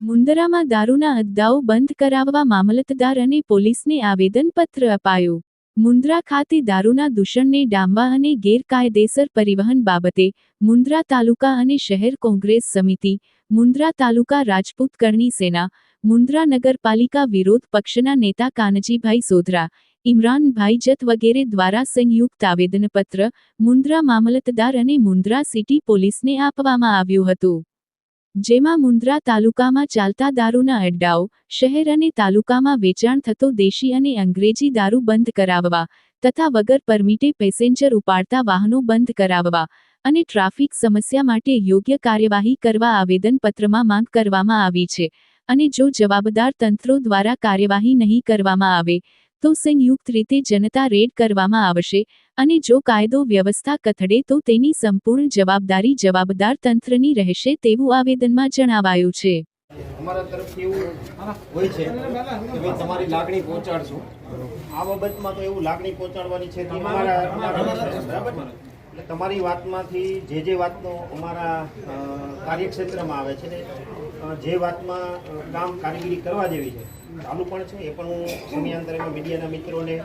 મુંદરામાં દારૂના અદ્દાઓ બંધ કરાવવા મામલતદાર અને પોલીસને આવેદનપત્ર અપાયું. મુંદ્રા ખાતે દારૂના દૂષણને ડામવા અને ગેરકાયદેસર પરિવહન બાબતે મુન્દ્રા તાલુકા અને શહેર કોંગ્રેસ સમિતિ મુન્દ્રા તાલુકા રાજપૂત કરણી સેના મુન્દ્રા નગરપાલિકા વિરોધ પક્ષના નેતા કાનજીભાઈ સોધરા ઇમરાનભાઈ જત વગેરે દ્વારા સંયુક્ત આવેદનપત્ર મુન્દ્રા મામલતદાર અને મુન્દ્રા સિટી પોલીસને આપવામાં આવ્યું હતું. જેમાં મુન્દ્રા તાલુકામાં ચાલતા દારૂના અડ્ડાઓ, શહેર અને તાલુકામાં વેચાણ થતો દેશી અને અંગ્રેજી દારૂ બંધ કરાવવા, તથા વગર પરમિટે પેસેન્જર ઉપાડતા વાહનો બંધ કરાવવા અને ટ્રાફિક સમસ્યા માટે યોગ્ય કાર્યવાહી કરવા આવેદનપત્રમાં માંગ કરવામાં આવી છે અને જો જવાબદાર તંત્રો દ્વારા કાર્યવાહી નહીં કરવામાં આવે તો સંયુક્ત રીતે જનતા રેડ કરવામાં આવશે અને જો કાયદો વ્યવસ્થા કથડે તો તેની સંપૂર્ણ જવાબદારી જવાબદાર તંત્રની રહેશે તેવું આવેદનમાં જણાવાયું છે. અમારા તરફથી એવું હોય છે કે ભાઈ તમારી લાગણી પહોંચાડશું. આ બાબતમાં તો એવું લાગણી પહોંચાડવાની છે તમારી વાતમાંથી જે જે વાતનો અમારા કાર્યક્ષેત્રમાં આવે છે જે વાતમાં કામ કામગીરી કરવા જેવી છે, ચાલુ પણ છે, એ પણ હું સમયાંતરે મીડિયાના મિત્રોને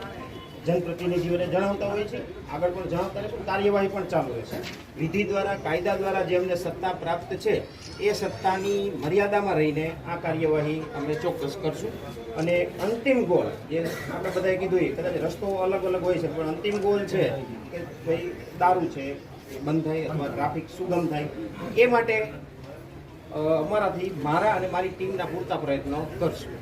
જનપ્રતિનિધિઓને જણાવતા હોય છે આગળ પણ જણાવતા હોય પણ કાર્યવાહી પણ ચાલુ હોય છે. વિધિ દ્વારા, કાયદા દ્વારા જે અમને સત્તા પ્રાપ્ત છે, એ સત્તાની મર્યાદામાં રહીને આ કાર્યવાહી અમે ચોક્કસ કરશું. અને અંતિમ ગોલ, જે આપણે બધાએ કીધું એ, કદાચ રસ્તો અલગ અલગ હોય છે, પણ અંતિમ ગોલ છે કે ભાઈ દારૂ છે, એ બંધ થાય અથવા ટ્રાફિક સુગમ થાય, એ માટે અમારાથી મારા અને મારી ટીમના પૂરતા પ્રયત્નો કરશું.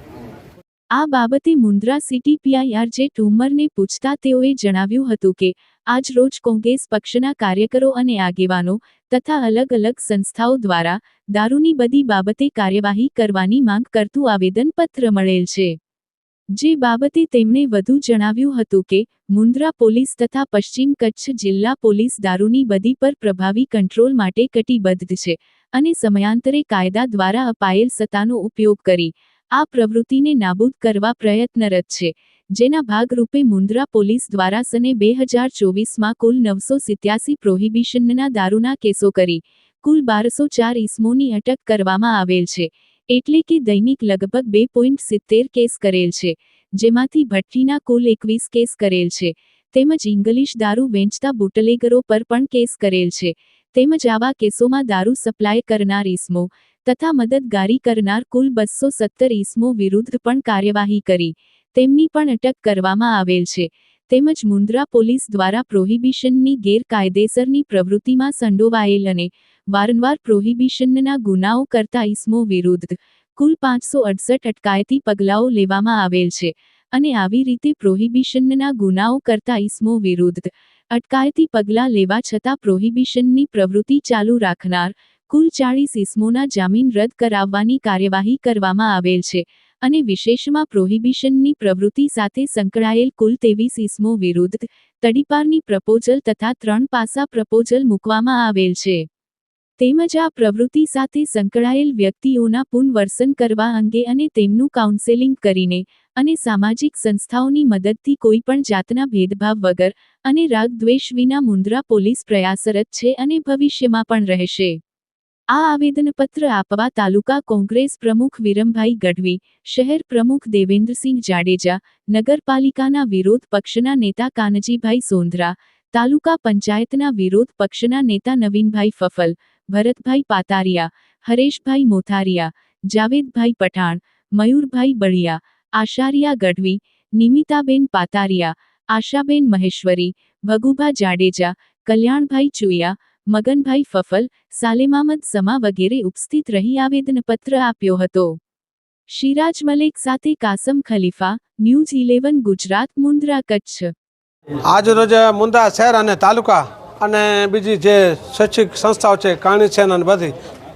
આ બાબતે મુન્દ્રા સિટી પીઆઈઆર જે ટુમરને પૂછતા તેઓએ જણાવ્યું હતું કે, આજ રોજ કોંગ્રેસ પક્ષના કાર્યકરો અને આગેવાનો તથા અલગ અલગ સંસ્થાઓ દ્વારા દારૂની બધી બાબતે કાર્યવાહી કરવાની માંગ કરતું આવેદનપત્ર મળેલ છે. જે બાબતે તેમણે વધુ જણાવ્યું હતું કે, મુન્દ્રા પોલીસ તથા પશ્ચિમ કચ્છ જિલ્લા પોલીસ દારૂની બધી પર પ્રભાવી કંટ્રોલ માટે કટિબદ્ધ છે અને સમયાંતરે કાયદા દ્વારા અપાયેલ સત્તાનો ઉપયોગ કરી આ પ્રવૃત્તિને નાબૂદ કરવા પ્રયત્નરત છે, જેના ભાગરૂપે મુન્દ્રા પોલીસ દ્વારા સને બે હજાર ચોવીસમાં કુલ નવસો સિત્યાસી પ્રોહિબિશનના દારૂના કેસો કરી, કુલ બારસો ચાર ઇસમોની અટક કરવામાં આવેલ છે, એટલે કે દૈનિક લગભગ બે પોઈન્ટ સિત્તેર કેસ કરેલ છે, જેમાંથી ભઠ્ઠીના કુલ એકવીસ કેસ કરેલ છે, તેમજ ઇંગ્લિશ દારૂ વેચતા બુટલેગરો પર પણ કેસ કરેલ છે, તેમજ આવા કેસોમાં દારૂ સપ્લાય કરનાર ઇસમો તથા મદદગારી કરનાર કુલ બસો સત્તર ઇસમો વિરુદ્ધ પણ કાર્યવાહી કરી. તેમની પણ અટક કરવામાં આવેલ છે. તેમજ મુન્દ્રા પોલીસ દ્વારા પ્રોહિબિશનની ગેરકાયદેસરની પ્રવૃત્તિમાં સંડોવાયેલ અને વારંવાર પ્રોહિબિશનના ગુનાઓ કરતા ઇસમો વિરુદ્ધ કુલ પાંચસો અડસઠ અટકાયતી પગલાઓ લેવામાં આવેલ છે અને આવી રીતે પ્રોહિબિશનના ગુનાઓ કરતા ઇસમો વિરુદ્ધ અટકાયતી પગલાં લેવા છતાં પ્રોહિબિશનની પ્રવૃત્તિ ચાલુ રાખનાર કુલ ચાળીસ ઇસમોના જામીન રદ કરાવવાની કાર્યવાહી કરવામાં આવેલ છે અને વિશેષમાં પ્રોહિબિશનની પ્રવૃત્તિ સાથે સંકળાયેલ કુલ તેવીસ ઇસમો વિરુદ્ધ તડીપારની પ્રપોઝલ તથા ત્રણ પાસા પ્રપોઝલ મૂકવામાં આવેલ છે. તેમજ આ પ્રવૃત્તિ સાથે સંકળાયેલ વ્યક્તિઓના પુનર્વસન કરવા અંગે અને તેમનું કાઉન્સેલિંગ કરીને અને સામાજિક સંસ્થાઓની મદદથી કોઈપણ જાતના ભેદભાવ વગર અને રાગ દ્વેષ વિના મુન્દ્રા પોલીસ પ્રયાસરત છે અને ભવિષ્યમાં પણ રહેશે. આ આવેદનપત્ર આપવા તાલુકા કોંગ્રેસ પ્રમુખ વિરમભાઈ ગઢવી, શહેર પ્રમુખ દેવેન્દ્રસિંહ જાડેજા, નગરપાલિકાના વિરોધ પક્ષના નેતા કાનજીભાઈ સોંધરા, તાલુકા પંચાયતના વિરોધ પક્ષના નેતા નવીનભાઈ ફફલ, ભરતભાઈ પાતારિયા, હરેશભાઈ મોથારિયા, જાવેદભાઈ પઠાણ, મયુરભાઈ બળિયા, આશારિયા ગઢવી, નિમિતાબેન પાતારિયા, આશાબેન મહેશ્વરી, ભગુભા જાડેજા, કલ્યાણભાઈ ચુયા મગનભાઈ ફફલ, સાલેમામદ સમા વગેરે ઉપસ્થિત રહી આવેદનપત્ર આપ્યો હતો. શિરાજ મલેક સાથે કાસમ ખલીફા, ન્યૂઝ ઇલેવન, ગુજરાત મુન્દ્રા કચ્છ. આજ રોજ મુંદ્રા શહેર અને તાલુકા અને બીજી જે શૈક્ષિક સંસ્થાઓ છે કાણી છે અને બધી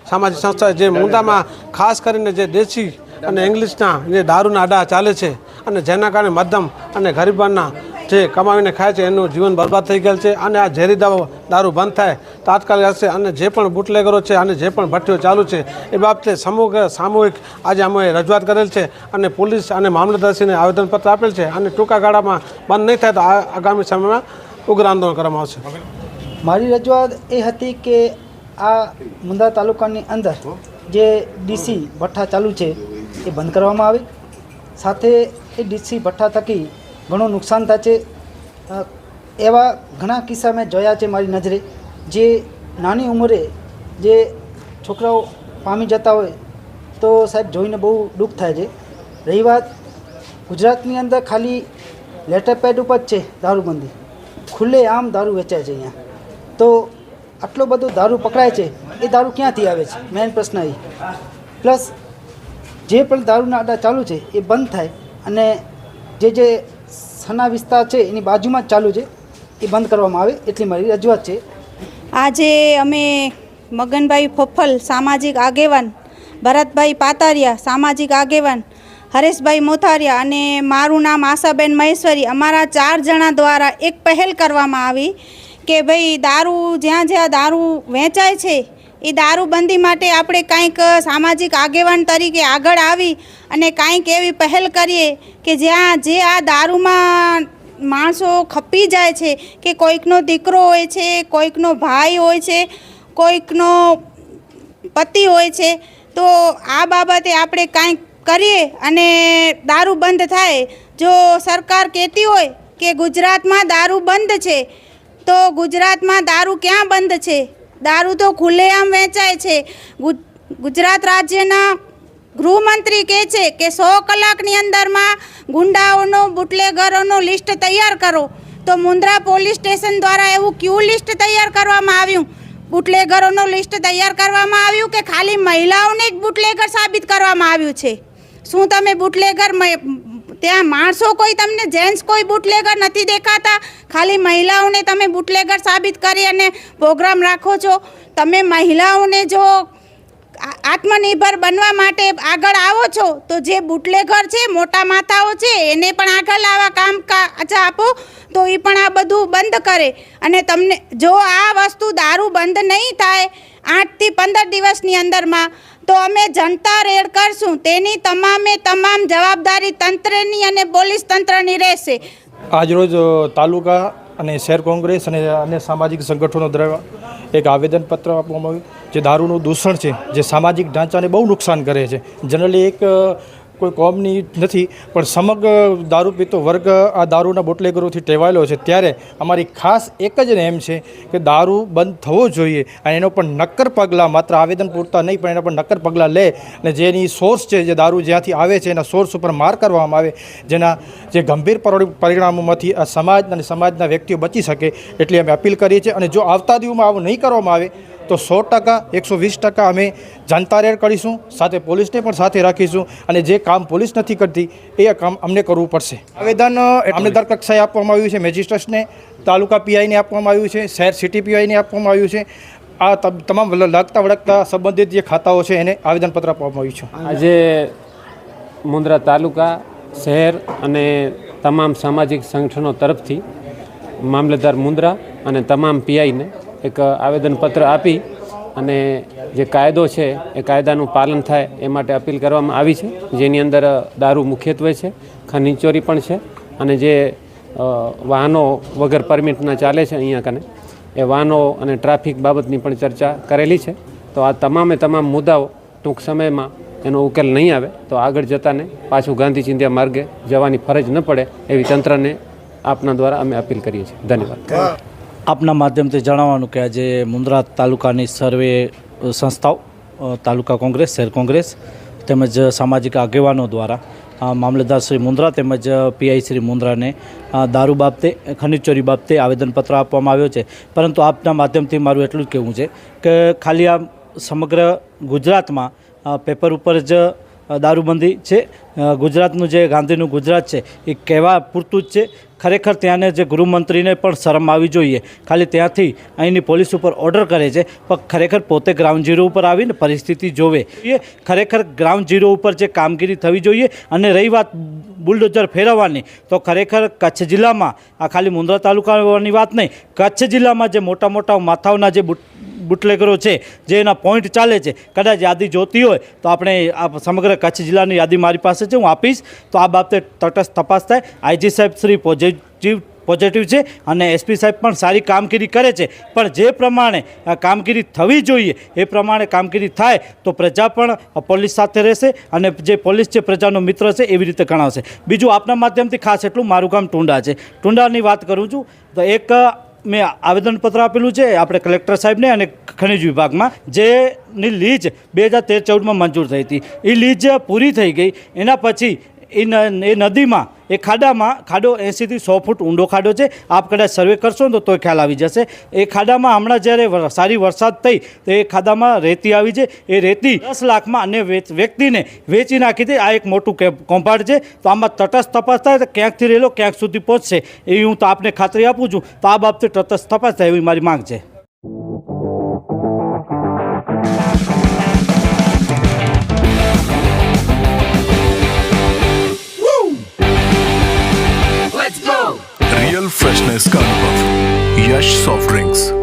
સામાજિક સંસ્થાઓ જે મુંદામાં ખાસ કરીને જે દેશી અને ઇંગ્લિશના જે દારૂના અડા ચાલે છે અને જેના કારણે મધ્યમ અને ગરીબાના જે કમાવીને ખાય છે, એનું જીવન બરબાદ થઈ ગયેલ છે અને આ ઝેરી દાવો, દારૂ બંધ થાય, તાત્કાલિક હશે અને જે પણ બુટલેગરો છે અને જે પણ ભઠ્ઠીઓ ચાલુ છે, એ બાબતે સમગ્ર સામૂહિક આજે અમે રજૂઆત કરેલ છે અને પોલીસ અને મામલતદારશ્રીને આવેદનપત્ર આપેલ છે અને ટૂંકા ગાળામાં બંધ નહીં થાય તો આગામી સમયમાં ઉગ્ર આંદોલન કરવામાં આવશે. મારી રજૂઆત એ હતી કે આ મુંદ્રા તાલુકાની અંદર જે ડીસી ભઠ્ઠા ચાલુ છે, એ બંધ કરવામાં આવે. સાથે એ ડીસી ભઠ્ઠા થકી ઘણું નુકસાન થાય છે. એવા ઘણા કિસ્સા મેં જોયા છે મારી નજરે, જે નાની ઉંમરે જે છોકરાઓ પામી જતા હોય તો સાહેબ જોઈને બહુ દુઃખ થાય છે. રહી વાત ગુજરાતની અંદર ખાલી લેટર પેડ ઉપર જ છે દારૂબંધી. ખુલ્લે આમ દારૂ વેચાય છે અહીંયા. તો આટલો બધો દારૂ પકડાય છે, એ દારૂ ક્યાંથી આવે છે? મેઇન પ્રશ્ન એ. પ્લસ જે પણ દારૂના આડા ચાલુ છે, એ બંધ થાય અને જે જે સના વિસ્તાર છે, એની બાજુમાં ચાલુ છે. એ બંધ કરવામાં આવે એટલી મારી રજૂઆત છે. આજે અમે મગનભાઈ ફફલ, સામાજિક આગેવાન, ભરતભાઈ પાતારિયા, સામાજિક આગેવાન, હરેશભાઈ મોથારિયા અને મારું નામ આશાબેન મહેશ્વરી અમારા ચાર જણા દ્વારા એક પહેલ કરવામાં આવી કે ભાઈ દારૂ જ્યાં જ્યાં દારૂ વેચાય છે એ દારૂબંધી માટે આપણે કાંઈક સામાજિક આગેવાન તરીકે આગળ આવી અને કાંઈક એવી પહેલ કરીએ કે જ્યાં જે આ દારૂમાં માણસો ખપી જાય છે, કે કોઈકનો દીકરો હોય છે, કોઈકનો ભાઈ હોય છે, કોઈકનો પતિ હોય છે, તો આ બાબતે આપણે કાંઈક કરીએ અને દારૂ બંધ થાય. જો સરકાર કહેતી હોય કે ગુજરાતમાં દારૂ બંધ છે, તો ગુજરાતમાં દારૂ ક્યાં બંધ છે? દારૂ તો ખુલ્લેઆમ વેચાય છે. ગુજરાત રાજ્યના ગૃહમંત્રી કહે છે કે સો કલાકની અંદરમાં ગુંડાઓનો, બુટલેગરોનો લિસ્ટ તૈયાર કરો. તો મુન્દ્રા પોલીસ સ્ટેશન દ્વારા એવું ક્યુ લિસ્ટ તૈયાર કરવામાં આવ્યું? બુટલેગરોનો લિસ્ટ તૈયાર કરવામાં આવ્યું કે ખાલી મહિલાઓને જ બુટલેગર સાબિત કરવામાં આવ્યું છે? શું તમે બુટલેગર ત્યાં માણસો કોઈ તમને જેન્ટ્સ કોઈ બુટલેગર નથી દેખાતા. ખાલી મહિલાઓને તમે બુટલેગર સાબિત કરી અને પ્રોગ્રામ રાખો છો. તમે મહિલાઓને જો આત્મનિર્ભર બનવા માટે આગળ આવો છો, તો જે બુટલેગર છે, મોટા માથાઓ છે, એને પણ આગળ આવા કામ આપો, તો એ પણ આ બધું બંધ કરે. અને તમને જો આ વસ્તુ દારૂ બંધ નહીં થાય આઠથી પંદર દિવસની અંદરમાં, તો અમે જનતા રેડ કરશું. તેની તમામે તમામ જવાબદારી તંત્રની અને પોલીસ તંત્રની રહેશે. આજરોજ તાલુકા અને શહેર કોંગ્રેસ અને અન્ય સામાજિક સંગઠનો દ્વારા એક આવેદનપત્ર આપવામાં આવ્યું. જે દારૂનું દૂષણ છે, જે સામાજિક ઢાંચાને બહુ નુકસાન કરે છે. જનરલી એક કોઈ કોમની નથી, પણ સમગ્ર દારૂ પીતો વર્ગ આ દારૂના બોટલેગરોથી ટેવાયેલો છે. ત્યારે અમારી ખાસ એક જ નેમ છે કે દારૂ બંધ થવો જોઈએ અને એનો પણ નક્કર પગલાં માત્ર આવેદન પૂરતા નહીં, પણ એના પર નક્કર પગલાં લે અને જેની સોર્સ છે, જે દારૂ જ્યાંથી આવે છે, એના સોર્સ ઉપર માર કરવામાં આવે, જેના જે ગંભીર પરિ- પરિણામોમાંથી આ સમાજ અને સમાજના વ્યક્તિઓ બચી શકે, એટલી અમે અપીલ કરીએ છીએ. અને જો આવતા દિવસમાં આવું નહીં કરવામાં આવે તો સો ટકા એકસો વીસ ટકા અમે જનતા રેડ કરીશું સાથે પોલીસને પણ સાથે રાખીશું અને જે કામ પોલીસ નથી કરતી એ કામ અમને કરવું પડશે. આવેદન અમલેદાર કક્ષાએ આપવામાં આવ્યું છે મેજિસ્ટ્રેટને તાલુકા પીઆઈને આપવામાં આવ્યું છે શહેર સિટી પીઆઈને આપવામાં આવ્યું છે. આ તમ- તમામ લાગતા વળગતા સંબંધિત જે ખાતાઓ છે એને આવેદનપત્ર આપવામાં આવ્યું છે. આજે મુન્દ્રા તાલુકા શહેર અને તમામ સામાજિક સંગઠનો તરફથી મામલતદાર મુન્દ્રા અને તમામ પીઆઈને એક આવેદનપત્ર આપી અને જે કાયદો છે એ કાયદાનું પાલન થાય એ માટે અપીલ કરવામાં આવી છે. જેની અંદર દારૂ મુખ્યત્વે છે ખનીચોરી પણ છે અને જે વાહનો વગર પરમિટના ચાલે છે અહીંયા કને, એ વાહનો અને ટ્રાફિક બાબતની પણ ચર્ચા કરેલી છે. તો આ તમામે તમામ મુદ્દાઓ ટૂંક સમયમાં એનો ઉકેલ નહીં આવે તો આગળ જતાને પાછું ગાંધી ચિંધ્યા માર્ગે જવાની ફરજ ન પડે એવી તંત્રને આપના દ્વારા અમે અપીલ કરીએ છીએ. ધન્યવાદ. આપના માધ્યમથી જણાવવાનું કે આજે મુન્દ્રા તાલુકાની સર્વે સંસ્થાઓ તાલુકા કોંગ્રેસ, શહેર કોંગ્રેસ તેમજ સામાજિક આગેવાનો દ્વારા મામલતદાર શ્રી મુન્દ્રા તેમજ પીઆઈ શ્રી મુન્દ્રાને દારૂ બાબતે, ખનીજ ચોરી બાબતે આવેદનપત્ર આપવામાં આવ્યો છે. પરંતુ આપના માધ્યમથી મારું એટલું જ કહેવું છે કે ખાલી આ સમગ્ર ગુજરાતમાં પેપર ઉપર જ દારૂબંધી છે. ગુજરાતનું જે ગાંધીનું ગુજરાત છે, એ કહેવા પૂરતું જ છે. ખરેખર ત્યાંને જે ગૃહમંત્રીને પણ શરમ આવી જોઈએ. ખાલી ત્યાંથી અહીંની પોલીસ ઉપર ઓર્ડર કરે છે, પણ ખરેખર પોતે ગ્રાઉન્ડ ઝીરો ઉપર આવીને પરિસ્થિતિ જોવે. એ ખરેખર ગ્રાઉન્ડ ઝીરો ઉપર જે કામગીરી થવી જોઈએ અને રહી વાત બુલડોઝર ફેરવવાની, તો ખરેખર કચ્છ જિલ્લામાં, આ ખાલી મુન્દ્રા તાલુકાની વાત નહીં, કચ્છ જિલ્લામાં જે મોટા મોટા માથાઓના જે બુટલેગરો છે, જે એના પોઈન્ટ ચાલે છે. કદાચ યાદી જોતી હોય તો આપણે આ સમગ્ર કચ્છ જિલ્લાની યાદી મારી પાસે છે, હું આપીશ. તો આ બાબતે તટસ્થ તપાસ થાય. આઈજી સાહેબ શ્રી પોઝિટિવ પોઝિટિવ છે અને એસપી સાહેબ પણ સારી કામગીરી કરે છે. પણ જે પ્રમાણે કામગીરી થવી જોઈએ, એ પ્રમાણે કામગીરી થાય તો પ્રજા પણ પોલીસ સાથે રહેશે અને જે પોલીસ છે, પ્રજાનો મિત્ર છે, એવી રીતે ગણાવશે બીજું આપના માધ્યમથી ખાસ એટલું, મારું ગામ ટુંડા છે. ટુંડાની વાત કરું છું. તો એક મેં આવેદનપત્ર આપેલું છે, આપણે કલેક્ટર સાહેબને અને ખનિજ વિભાગમાં, જેની લીજ બે હજાર તેર ચૌદમાં મંજૂર થઈ હતી. એ લીજ પૂરી થઈ ગઈ, એના પછી એ નદીમાં એ ખાડામાં ખાડો એંસીથી સો ફૂટ ઊંડો ખાડો છે. આપ કદાચ સર્વે કરશો ને તો તોય ખ્યાલ આવી જશે. એ ખાડામાં હમણાં જ્યારે સારી વરસાદ થઈ, તો એ ખાડામાં રેતી આવી છે. એ રેતી દસ લાખમાં અને વ્યક્તિને વેચી નાખી દે આ એક મોટું કૌભાંડ છે. તો આમાં તટસ્થ તપાસ થાય તો ક્યાંકથી રહેલો ક્યાંક સુધી પહોંચશે. એવી હું તો આપને ખાતરી આપું છું. તો આ બાબતે તટસ્થ તપાસ થાય એવી મારી માંગ છે. Fresh soft drinks.